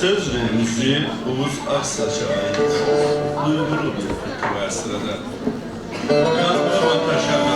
söz ve müziği Oğuz Aksaç'a ait. Duygulu bir fikri var sırada. Yandım taşa